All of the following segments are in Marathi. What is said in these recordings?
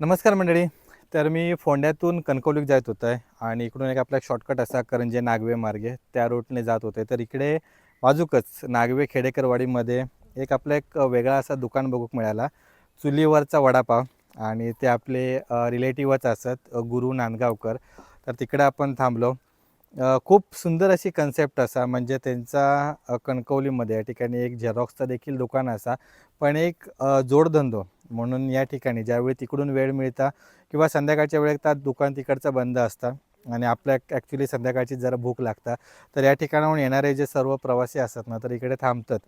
नमस्कार मंडळी. तर मी फोंड्यातून कणकवलीत जात होतो आहे आणि इकडून एक आपला एक शॉर्टकट असा करंजे नागवे मार्गे त्या रूटने जात होते तर इकडे बाजूकच नागवे खेडेकरवाडीमध्ये एक आपला एक वेगळा असा दुकान बघूक मिळाला. चुलीवरचा वडापाव आणि ते आपले रिलेटिव्हच असत गुरु नांदगावकर. तर तिकडे आपण थांबलो. खूप सुंदर अशी कन्सेप्ट असा म्हणजे त्यांचा कणकवलीमध्ये या ठिकाणी एक झेरॉक्सचं देखील दुकान असा पण एक जोडधंदो. म्हणून या ठिकाणी ज्यावेळी तिकडून वेळ मिळता किंवा संध्याकाळच्या वेळेत त्या दुकान तिकडचं बंद असतं आणि आपल्या ॲक्च्युली संध्याकाळची जरा भूक लागता तर या ठिकाणाहून येणारे जे सर्व प्रवासी असतात ना तर इकडे थांबतात.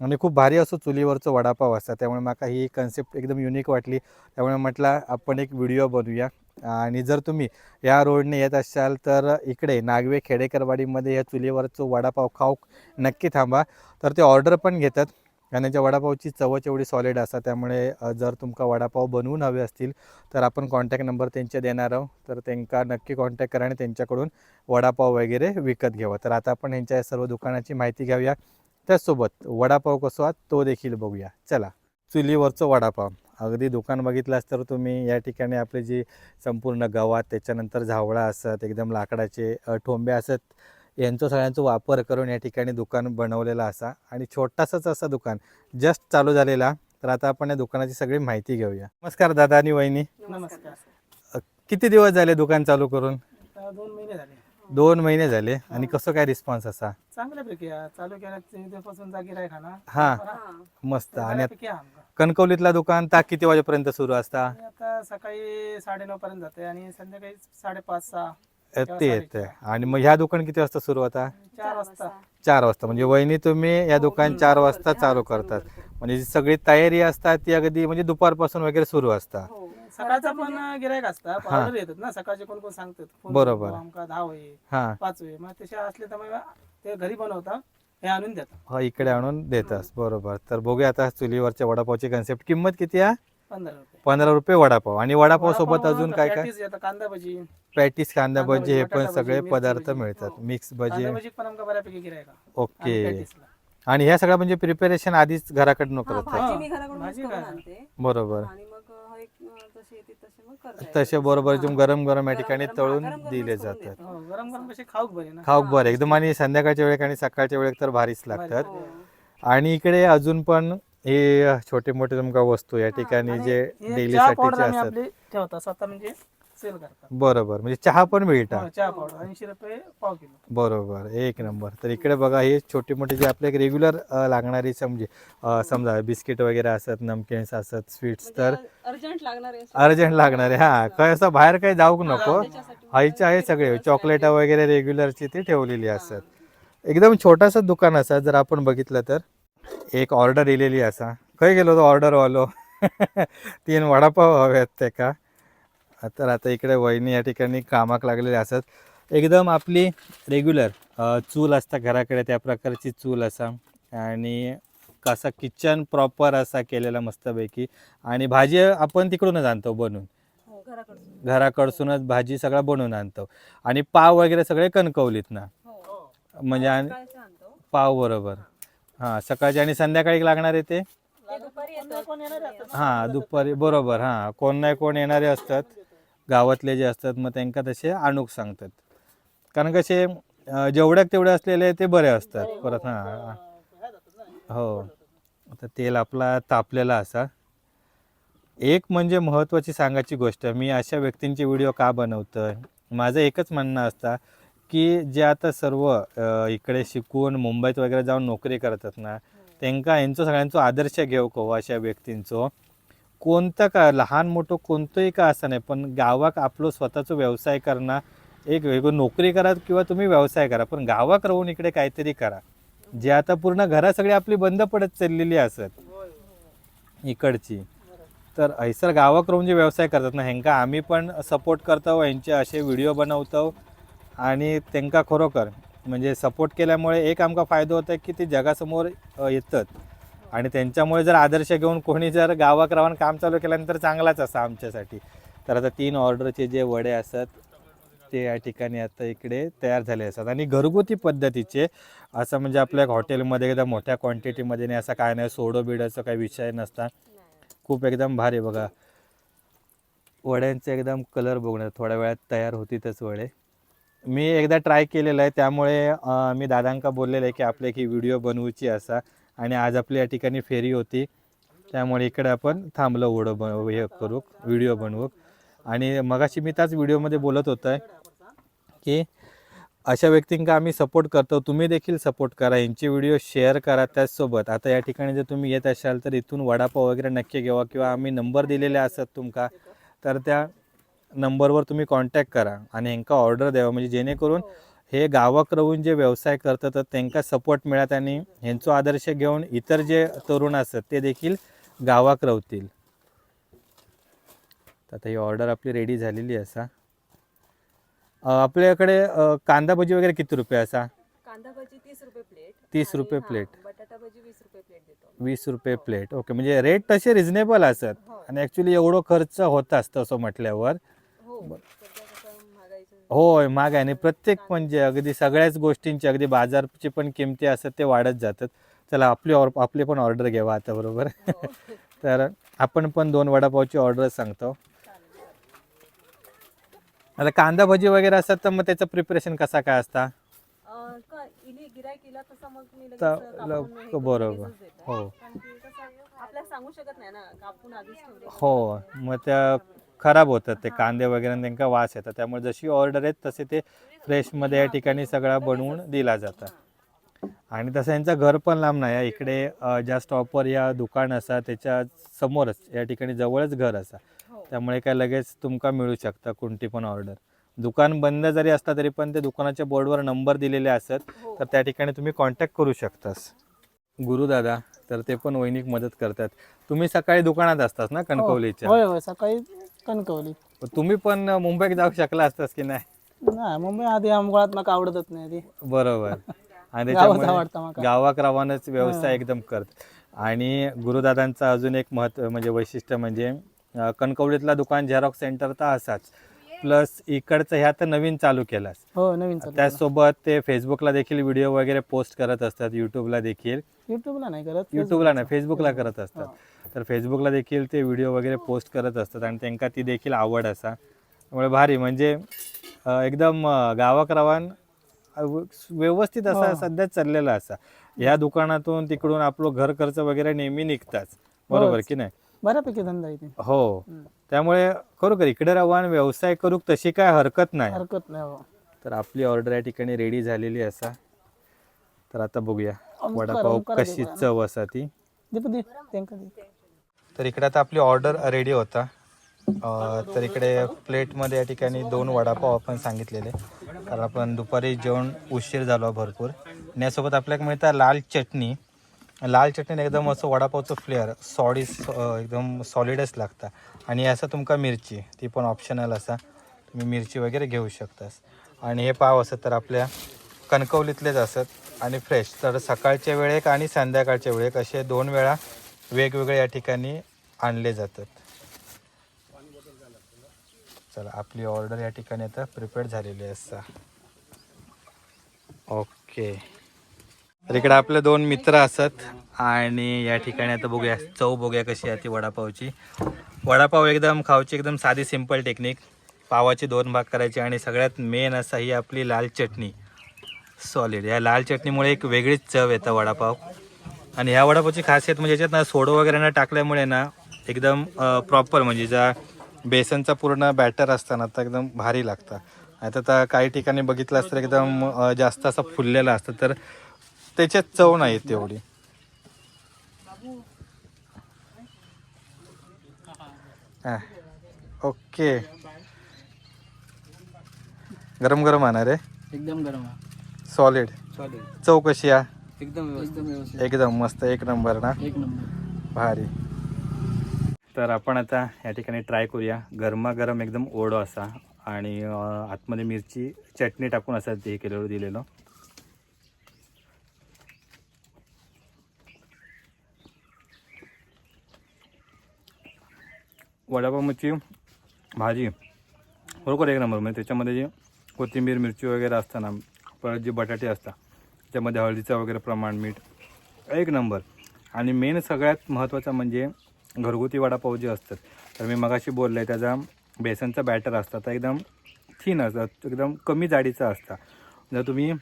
आणि खूप भारी असो चुलीवरचं वडापाव असतात. त्यामुळे मला ही कन्सेप्ट एकदम युनिक वाटली. त्यामुळे म्हटलं आपण एक व्हिडिओ बनवूया. आणि जर तुम्ही या रोडने येत असाल तर इकडे नागवे खेडेकरवाडीमध्ये या चुलीवरचं वडापाव खाऊ नक्की थांबा. तर ते ऑर्डर पण घेतात. कारण त्यांच्या वडापावची चवच एवढी सॉलिड असतात त्यामुळे जर तुमका वडापाव बनवून हवे असतील तर आपण कॉन्टॅक्ट नंबर त्यांचे देणार आहोत. तर त्यांना नक्की कॉन्टॅक्ट करा आणि त्यांच्याकडून वडापाव वगैरे विकत घ्यावा. तर आता आपण यांच्या या सर्व दुकानाची माहिती घेऊया. त्याचसोबत वडापाव कसो आहात तो देखील बघूया. चला चुलीवरचं वडापाव. अगदी दुकान बघितलास तर तुम्ही या ठिकाणी आपले जी संपूर्ण गवात त्याच्यानंतर झावळा असत एकदम लाकडाचे ठोंबे असत यांचा सगळ्यांचा वापर करून या ठिकाणी दुकान बनवलेलं असा आणि छोटासाच असं दुकान जस्ट चालू झालेला. तर आता आपण या दुकानाची सगळी माहिती घेऊया. नमस्कार दादा आणि वहिनी. नमस्कार. किती दिवस झाले दुकान चालू करून? दोन महिने झाले. दोन महिने झाले. आणि कसं काय रिस्पॉन्स असा? चांगल्यापैकी. चालू हा. मस्त. आणि. कणकवलीतला दुकान ता किती वाजेपर्यंत सुरू असता? सकाळी साडेनऊ पर्यंत जाते आणि संध्याकाळी साडेपाच सहा. ते येते आणि मग ह्या दुकान किती वाजता सुरू होता चार वाजता. चार वाजता. म्हणजे वहिनी तुम्ही या दुकान चार वाजता चालू करतात. म्हणजे जी सगळी तयारी असतात ती अगदी म्हणजे दुपारपासून वगैरे सुरू असता सकाळचा पण गिरायक असतात. हा. ऑर्डर येतात ना. सकाळचे कोण कोण सांगतात? फोन बरोबर. करून, आमका दहा होई हा. पाच होई मग तसे असले तर मग ते घरी बनवता हे आणून देतात. हा इकडे आणून देतास बरोबर. तर बघूया आता चुलीवरच्या वडापावची कन्सेप्ट किंमत किती आहे? पंधरा रुपये पंधरा रुपये वडापाव आणि वडापाव सोबत अजून काय काय येतात कांदा भजी पॅटीस कांदा कांदा भजी हे पण बटाटा सगळे भजी, पदार्थ भजी. मिळतात हो. मिक्स भजी कांदा भजी पण आमका बऱ्यापैकी गिरायका ओके आणि ह्या सगळ्या म्हणजे प्रिपेरेशन आधीच घराकडनं हा, करतात भाजी मी घराकडूनच भाजी करून काय? आणते बरोबर आणि मग अ, एक अ, जशी येते तसे मग करता तसे येते. बरोबर हा. एकदम गरम गरम या गरम ठिकाणी गरम, तळून गरम गरमच दिले करून जातात देतो. हो गरम गरम कसे खाऊक बरे ना खाऊक. बरं एकदम आणि संध्याकाळच्या वेळेक आणि सकाळच्या वेळेक तर भारीच लागतात हो. आणि इकडे अजून पण हे छोटे मोठे तुमका वस्तू या हा, ठिकाणी जे हे डेली आम्ही असतात. आपली ठेवता स्वतः म्हणजे सेल करतात. बरोबर म्हणजे चहा पण हो, मिळतात चहा पावडर ऐंशी रुपये पाव किलो. बरोबर एक नंबर. तर इकडे बघा हे छोटे मोठे जे आपले रेग्युलर लागणारी समजे समजा बिस्किट वगैरे असतात नमकिन्स असतात स्वीट्स तर म्हणजे अर्जंट लागणार अर्जंट लागणारे हा काय असं बाहेर काही जाऊक नको. मग आईचे आहे सगळे चॉकलेट वगैरे रेग्युलरची ती ठेवलेली असतात. एकदम छोटासा दुकान असा जर आपण बघितलं तर. एक ऑर्डर दिलेली असा. खंय गेलो तो ऑर्डर वालो? तीन वडापाव हवेत ते का? तर आता इकडे वहिनी या ठिकाणी कामाक लागलेले असतात एकदम आपली रेग्युलर चूल असता घराकडे त्या प्रकारची चूल असा. आणि कसा किचन प्रॉपर असा केलेला मस्तपैकी. आणि भाजी आपण तिकडूनच आणतो बनवून हो. घराकडसूनच भाजी सगळा बनवून आणतो. आणि पाव वगैरे सगळे कणकवलीत ना हो. म्हणजे. पाव बरोबर. हां सकाळचे आणि संध्याकाळी लागणार आहे ते? हां दुपारी बरोबर हां. कोण नाही कोण येणारे असतात. गावातले जे असतात मग त्यांना तसे आणूक सांगतात. कारण कसे जेवढ्या जेवढ्याक तेवढे असलेले ते बरे असतात. परत हां. हो. आता तेल आपला तापलेला असा. एक म्हणजे महत्त्वाची सांगायची गोष्ट मी अशा व्यक्तींचे व्हिडिओ का बनवतोय? माझं एकच म्हणणं असतं की जे आता सर्व अ, इकडे शिकून मुंबईत वगैरे जाऊन नोकरी करतात ना त्यांका यांचो सगळ्यांचो आदर्श घेऊक हवं अशा व्यक्तींचो? कोणतं का लहान मोठं कोणतंही का असं नाही पण गावाक आपलं स्वतःचा व्यवसाय करणं एक वेगळं नोकरी करा किंवा तुम्ही व्यवसाय करा पण गावाक राहून इकडे काहीतरी करा. जे आता पूर्ण घरा सगळी आपली बंद पडत चाललेली असत इकडची. तर हैसर गावाक राहून जे व्यवसाय करतात ना ह्यांका आम्ही पण सपोर्ट करतो ह्यांचे असे व्हिडिओ बनवतो. आणि त्यांका खरोखर म्हणजे सपोर्ट केल्यामुळे एक आमचा फायदा होता की ते जगासमोर येतात. आणि त्यांच्यामुळे जर आदर्श घेऊन कोणी जर गावाक राहून काम चालू केल्यानंतर चांगलाच असा आमच्यासाठी. तर आता तीन ऑर्डरचे जे वडे असतात ते या ठिकाणी आता इकडे तयार झाले असतात. आणि घरगुती पद्धतीचे असं म्हणजे आपल्या हॉटेलमध्ये एकदम मोठ्या क्वांटिटीमध्ये नाही असं काय नाही सोडो बिडोचा काही विषय नसता. खूप एकदम भारी बघा. वड्यांचे एकदम कलर बघणार थोड्या वेळात तयार होतीतच वडे. मी एकदा ट्राय केलेलं आहे. त्यामुळे मी दादांका बोललेलं आहे की आपल्या की व्हिडिओ बनवूची असा. आणि आज आपली या ठिकाणी फेरी होती. त्यामुळे इकडे आपण थांबलो वडं बन हे करू व्हिडिओ बनवू. आणि मगाशी मी त्याच व्हिडिओमध्ये बोलत होतो आहे की अशा व्यक्तींका आम्ही सपोर्ट करतो. तुम्ही देखील सपोर्ट करा. यांचे व्हिडिओ शेअर करा त्याचसोबत. आता या ठिकाणी जर तुम्ही येत असाल तर इथून वडापाव वगैरे नक्की घेवा किंवा आम्ही नंबर दिलेले असतात तुमका तर त्या नंबरवर तुम्ही कॉन्टॅक्ट करा आणि ह्यांका ऑर्डर द्यावा. म्हणजे जेणेकरून हे. गावाक राहून जे व्यवसाय करतात तर त्यांका सपोर्ट मिळत आणि ह्यांचो आदर्श घेऊन इतर जे तरुण असतात ते देखील गावाक राहतील. तर आता ही ऑर्डर आपली रेडी झालेली असा. आपल्याकडे कांदा भजी वगैरे किती रुपये असा? कांदा भजी तीस रुपये प्लेट 30 आणि रुपये हा, प्लेट. बटाटा भजी वीस रुपये प्लेट देतो. वीस रुपये प्लेट ओके म्हणजे रेट तसे रिझनेबल असतात हो. आणि ॲक्च्युली एवढं खर्च होत असतं असं म्हटल्यावर होय महाग आहे प्रत्येक म्हणजे अगदी सगळ्याच गोष्टींची अगदी बाजारची पण किमती असतात ते वाढत जातात. चला आपली ऑर आपली पण ऑर्डर घ्यावा आता बरोबर? हो. तर आपण पण दोन वडापावची ऑर्डर सांगतो. आता कांदा भजी वगैरे असतात तर मग त्याचं प्रिपरेशन कसा काय असता? हे बरोबर. हो. हो मग त्या खराब होतात ते कांदे वगैरे त्यांना वास येतात. त्यामुळे जशी ऑर्डर आहेत तसे ते फ्रेशमध्ये या ठिकाणी सगळा बनवून दिला जातं. आणि तसं यांचं घर पण लांब नाही आहे. इकडे ज्या स्टॉपवर या दुकान असा त्याच्या समोरच या ठिकाणी जवळच घर असा. हो. त्यामुळे काय लगेच तुमका मिळू शकता कोणती पण ऑर्डर दुकान बंद जरी असला तरी पण ते दुकानाच्या बोर्डवर नंबर दिलेले असतात हो. तर त्या ठिकाणी तुम्ही कॉन्टॅक्ट करू शकतास. गुरुदादा तर ते पण वैनिक मदत करतात. तुम्ही सकाळी दुकानात असतास ना कणकवलीच्या? होय होय सकाळी कणकवली. तुम्ही पण मुंबईत जाऊ शकला असतास की नाही? नाही मुंबई आधी आमगोळात मला आवडतच नाही ती बरोबर. आणि गावात त्याच्यामुळे आवडतं माका. गावाक रावानच व्यवसाय एकदम करत. आणि गुरुदादांचं अजून एक महत्त्व म्हणजे वैशिष्ट्य म्हणजे अं, कणकवलीतला दुकान झेरॉक्स सेंटर तर असाच. प्लस इकडचं ह्या तर नवीन चालू केलास. हो नवीन चालू त्याचसोबत ते फेसबुकला देखील व्हिडिओ वगैरे पोस्ट करत असतात युट्यूबला देखील. युट्यूबला नाही करत युट्यूबला नाही फेसबुकला करत असतात. तर फेसबुकला देखील ते व्हिडिओ वगैरे पोस्ट करत असतात आणि त्यांना ती देखील आवड असा. त्यामुळे भारी म्हणजे अं, एकदम अं, गावाक रावान अं, व- व्यवस्थित असा हो. सध्या चाललेला असा. ह्या दुकानातून तिकडून आपलं घर खर्च वगैरे नेहमी निघताच. बरोबर. की नाही? बऱ्यापैकी धंदा आहे ते. हो. त्यामुळे खरोखर इकडे राहून व्यवसाय करूक तशी काय हरकत नाही. हरकत नाही हो. तर आपली ऑर्डर या ठिकाणी रेडी झालेली असा. तर आता बघूया वडापाव ओंकार कशी. चव असा ती दीप दे त्यांका दे. तर इकडे आता आपली ऑर्डर रेडी होता. अं, तर इकडे प्लेटमध्ये या ठिकाणी दोन वडापाव आपण सांगितलेले. कारण आपण दुपारी जेवण उशीर झालो भरपूर. आणि यासोबत आपल्याला मिळतं लाल चटणी. लाल चटणी एकदम असं वडापावचं फ्लेअर सॉडी एकदम सॉलिडच लागता. आणि असं तुमका मिरची ती पण ऑप्शनल असा. तुम्ही मिरची वगैरे घेऊ शकतास. आणि हे पाव असत तर आपल्या कणकवलीतलेच असत. आणि फ्रेश तर सकाळच्या वेळेक आणि संध्याकाळच्या वेळेक असे दोन वेळा वेगवेगळे या ठिकाणी आणले जातात. चला आपली ऑर्डर या ठिकाणी आता प्रिपेअर झालेली असता ओके तर इकडे आपले दोन मित्र असत आणि या ठिकाणी आता बघूया चव बघूया कशी आहे ती वडापावची. वडापाव एकदम खाऊची एकदम साधी सिंपल टेक्निक पावाचे दोन भाग करायचे आणि सगळ्यात मेन असा ही आपली लाल चटणी. सॉलिड या लाल चटणीमुळे एक वेगळीच चव येतं वडापाव. आणि ह्या वडापावची खासियत म्हणजे याच्यात ना सोडं वगैरे ना टाकल्यामुळे ना एकदम प्रॉपर म्हणजे ज्या बेसनचा पूर्ण बॅटर असतं ना तर एकदम भारी लागतं. आता तर काही ठिकाणी बघितलं असतं एकदम जास्त असं फुललेलं असतं. तर त्याच्यात चव नाही तेवढी हा. ओके. गरम गरम आणा रे. एकदम गरम आहे. सॉलिड चालेल चव कशी आहे? एकदम एकदम मस्त एक नंबर ना? एक नंबर. भारी. तर आपण आता या ठिकाणी ट्राय करूया. गरमागरम एकदम ओढो असा. आणि आतमध्ये मिरची चटणी टाकून असं ते केलेलं दिलेलं. वडापावची भाजी बरोबर एक नंबर. म्हणजे त्याच्यामध्ये जी कोथिंबीर मिरची वगैरे असताना परत जे बटाटे असतात त्याच्यामध्ये हळदीचं वगैरे प्रमाण मीठ एक नंबर. आणि मेन सगळ्यात महत्त्वाचा म्हणजे घरगुती वडापाव जे असतात तर मी मगाशी बोललं आहे त्याचा बेसनचा बॅटर असतं तर एकदम थीन असतं एकदम कमी जाडीचा असतं. जर तुम्ही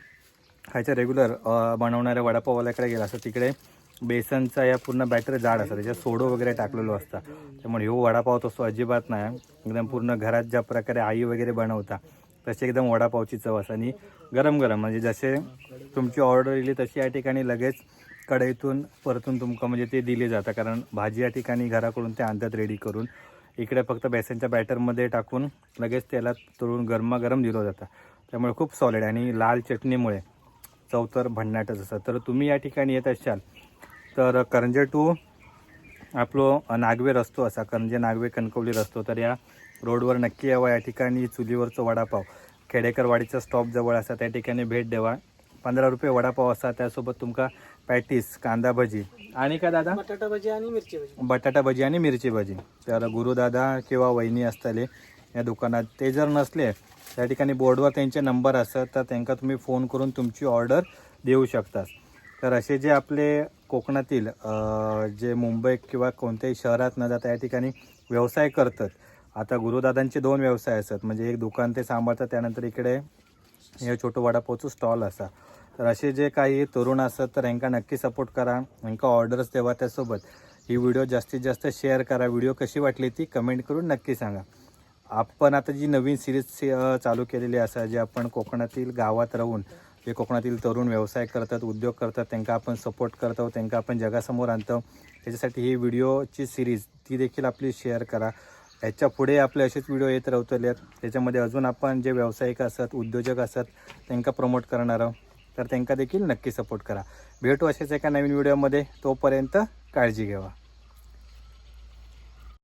खायच्या रेग्युलर बनवणाऱ्या वडापाववाल्याकडे गेला असं तिकडे बेसनचा या पूर्ण बॅटर जाड असतं त्याच्यात सोडो वगैरे टाकलेलो असतं त्यामुळे हो वडापाव तसो अजिबात नाही. एकदम पूर्ण घरात ज्या प्रकारे आई वगैरे बनवता तशी एकदम वडापावची चव असते. आणि गरम गरम म्हणजे जसे तुमची ऑर्डर येली तशी या ठिकाणी लगेच कढईतून परतून तुमका म्हणजे ते दिले जातं. कारण भाजी या ठिकाणी घराकडून ते आणतात रेडी करून. इकडे फक्त बेसनच्या बॅटरमध्ये टाकून लगेच तेलात तळून गरमागरम दिलं जातं. त्यामुळे खूप सॉलिड आणि लाल चटणीमुळे चव तर भन्नाटच असतं. तर तुम्ही या ठिकाणी येत असाल तर करंजे टू आपलो नागवे रस्तो असा करंजे नागवे कणकवली रस्तो. तर या रोडवर नक्की यावं. या ठिकाणी चुलीवरचं वडापाव खेडेकरवाडीचा स्टॉप जवळ असा त्या ठिकाणी भेट द्यावा. पंधरा रुपये वडापाव असा त्यासोबत तुमका पॅटीस कांदा भजी आणि काय दादा? बटाटा भजी आणि मिरची भजी. बटाटा भजी आणि मिरची भजी. तर गुरुदादा किंवा वहिनी असतले या दुकानात ते जर नसले त्या ठिकाणी बोर्डवर त्यांचे नंबर असतात तर त्यांना तुम्ही फोन करून तुमची ऑर्डर देऊ शकता. तर असे जे आपले कोकणातील जे मुंबई किंवा कोणत्याही शहरात न जाता या ठिकाणी व्यवसाय करतात. आता गुरुदादांचे दोन व्यवसाय असतात. म्हणजे एक दुकान ते सांभाळतात त्यानंतर इकडे हे छोटं वडापावचं स्टॉल असा. तर असे जे काही तरुण असतात तर ह्यांका नक्की सपोर्ट करा. ह्यांका ऑर्डर्स देवा त्यासोबत. ही व्हिडिओ जास्तीत जास्त शेअर करा. व्हिडिओ कशी वाटली ती कमेंट करून नक्की सांगा. आपण आता जी नवीन सिरीज चालू केलेली असा जे आपण कोकणातील गावात राहून जे कोकणातील तरुण व्यवसाय करतात उद्योग करतात त्यांना आपण सपोर्ट करतो त्यांना आपण जगासमोर आणतो त्याच्यासाठी ही व्हिडिओची सिरीज ती देखील आपली शेअर करा. याच्यापुढे आपले असेच व्हिडिओ येत राहतले. त्याच्यामध्ये अजून आपण जे व्यावसायिक असतात उद्योजक असतात त्यांना प्रमोट करणार आहोत. तर त्यांना देखील नक्की सपोर्ट करा. भेटू असेच एका नवीन व्हिडिओमध्ये तोपर्यंत काळजी घ्यावा.